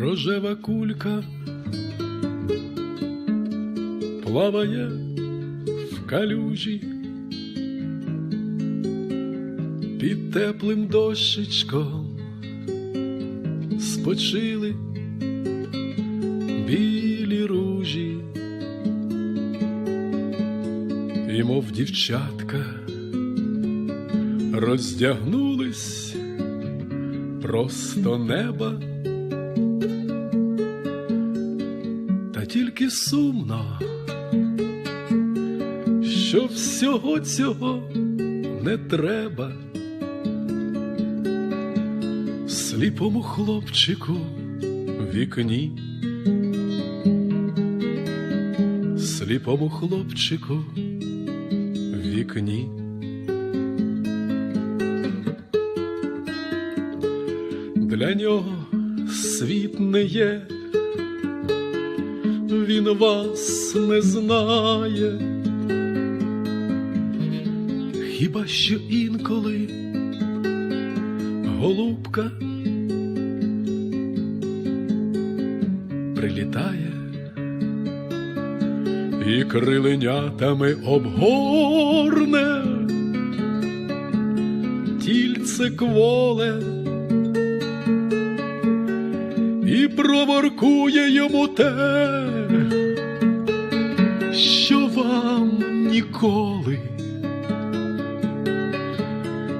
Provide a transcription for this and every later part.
рожева кулька плаває в калюжі під теплим дощечком спочили білі ружі, і мов дівчатка роздягнулись просто неба. Тільки сумно, що всього цього не треба. Сліпому хлопчику в вікні, сліпому хлопчику в вікні. Для нього світ не є, він вас не знає, хіба що інколи голубка прилітає і криленятами обгорне. Тільце кволе і проворкує йому те, що вам ніколи.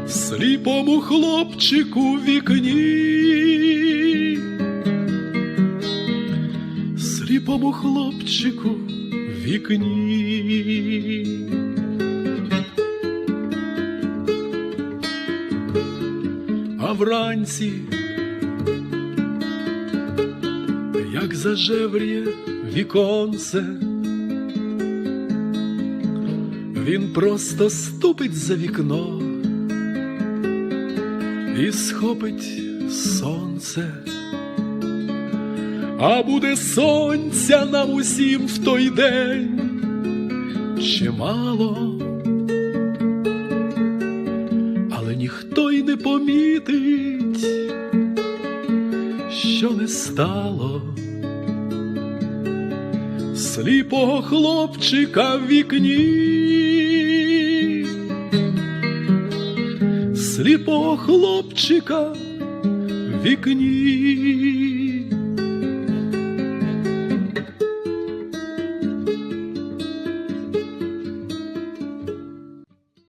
Сліпому хлопчику в вікні, сліпому хлопчику в вікні. А вранці, зажевріє віконце, він просто ступить за вікно і схопить сонце, а буде сонця нам усім в той день чимало, але ніхто й не помітить, що не стало. Сліпого хлопчика в вікні. сліпого хлопчика в вікні.